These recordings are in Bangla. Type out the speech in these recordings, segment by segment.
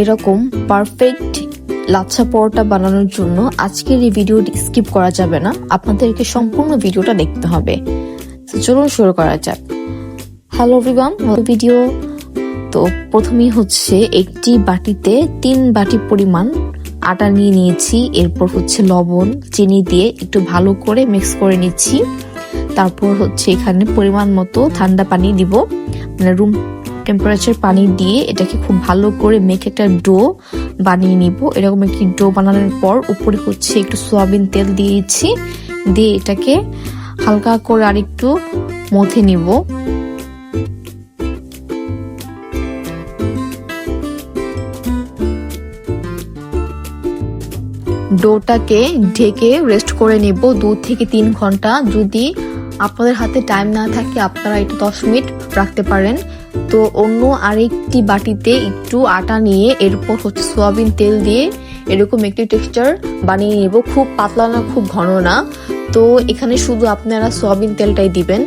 এরকম পারফেক্ট লাচ্ছা পরোটা বানানোর জন্য আজকের এই ভিডিওটি স্কিপ করা যাবে না। আপনাদেরকে সম্পূর্ণ ভিডিওটা দেখতে হবে। চলুন শুরু করা যাক। হ্যালো এভরিওয়ান ভিডিও তো প্রথমেই হচ্ছে একটি বাটিতে তিন বাটি পরিমাণ আটা নিয়ে নিয়েছি। এরপর হচ্ছে লবণ, চিনি দিয়ে একটু ভালো করে মিক্স করে নিচ্ছি। তারপর হচ্ছে এখানে পরিমাণ মতো ঠান্ডা পানি দিব। মানে রুম টেম্পারেচার পানি দিয়ে এটাকে খুব ভালো করে মেখে একটা ডো বানিয়ে নিব। এরকম একটি ডো বানানোর পর উপরে হচ্ছে একটু সয়াবিন তেল দিয়ে দিচ্ছি দিয়ে এটাকে হালকা করে আরেকটু মথে নিব। ডোটাকে ঢেকে রেস্ট করে নেব দু থেকে তিন ঘণ্টা। যদি আপনাদের হাতে টাইম না থাকে, আপনারা এটা দশ মিনিট রাখতে পারেন। তো অন্য আরেকটি বাটিতে একটু আটা নিয়ে এরপর হচ্ছে সোয়াবিন তেল দিয়ে এরকম একটি টেক্সচার বানিয়ে নেব। খুব পাতলা না, খুব ঘন না। তো এখানে শুধু আপনারা সোয়াবিন তেলটাই দিবেন।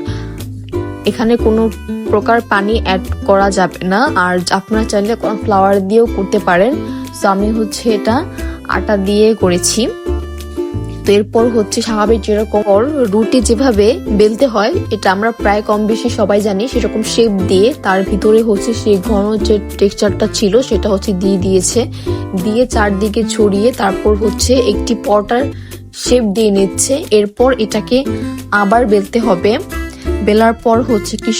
এখানে কোনো প্রকার পানি অ্যাড করা যাবে না। আর আপনারা চাইলে কোনো ফ্লাওয়ার দিয়েও করতে পারেন। তো আমি হচ্ছে এটা আটা দিয়ে করেছি। তো এরপর হচ্ছে স্বাভাবিক যেরকম রুটি যেভাবে বেলতে হয়, এটা আমরা প্রায় কম বেশি সবাই জানি, সেরকম শেপ দিয়ে তার ভিতরে হচ্ছে সেই ঘন যে টেক্সচারটা ছিল সেটা হচ্ছে দিয়ে দিয়েছে। দিয়ে চারদিকে ছড়িয়ে তারপর হচ্ছে একটি পটার শেপ দিয়ে নিচ্ছে। এরপর এটাকে আবার বেলতে হবে। বেলার পর হচ্ছে কি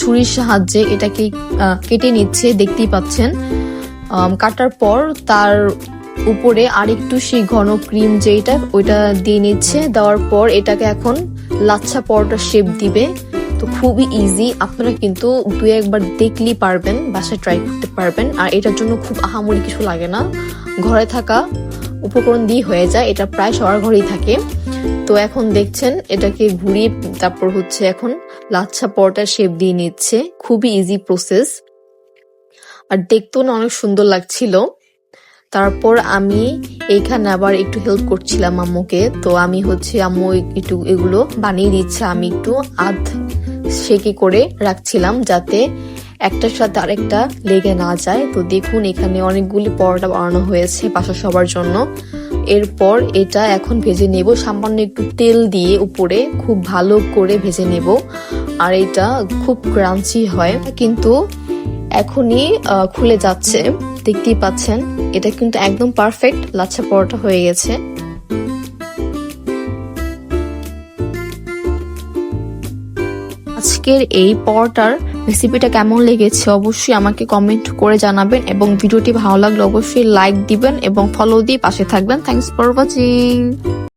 ছুরির সাহায্যে এটাকে কেটে নিচ্ছে, দেখতেই পাচ্ছেন। কাটার পর তার উপরে আরেকটু সেই ঘন ক্রিম যেটা ওইটা দিয়ে নিচ্ছে। দেওয়ার পর এটাকে এখন লাচ্ছা পরোটা শেপ দিবে। তো খুবই ইজি আপনারা কিন্তু দু একবার দেখলেই পারবেন, বাসায় ট্রাই করতে পারবেন। আর এটার জন্য খুব আহামরি কিছু লাগে না। ঘরে থাকা উপকরণ দিয়ে হয়ে যায়। এটা প্রায় সবার ঘরেই থাকে। তো এখন দেখছেন, এটাকে ঘুরিয়ে তারপর হচ্ছে এখন লাচ্ছা পরোটার শেপ দিয়ে নিচ্ছে। খুবই ইজি প্রসেস আর দেখতেও না অনেক সুন্দর লাগছিল। তারপর আমি এইখানে আবার একটু হেল্প করছিলাম আম্মুকে। তো আমি হচ্ছে আম্মু একটু এগুলো বানিয়ে দিচ্ছে, আমি একটু আধ সেকে করে রাখছিলাম যাতে একটার সাথে আরেকটা লেগে না যায়। তো দেখুন, এখানে অনেকগুলি পরোটা বানানো হয়েছে বাসা সবার জন্য। এরপর এটা এখন ভেজে নেব। সামান্য একটু তেল দিয়ে উপরে খুব ভালো করে ভেজে নেব। আর এটা খুব ক্রাঞ্চি হয়, কিন্তু এখনই খুলে যাচ্ছে। দেখতেই পাচ্ছেন। এটা কিন্তু একদম পারফেক্ট লাচ্ছা পরোটা হয়ে গেছে। আজকের এই পরোটার রেসিপিটা কেমন লেগেছে অবশ্যই আমাকে কমেন্ট করে জানাবেন এবং ভিডিওটি ভালো লাগলে অবশ্যই লাইক দিবেন এবং ফলো দিয়ে পাশে থাকবেন। Thanks for watching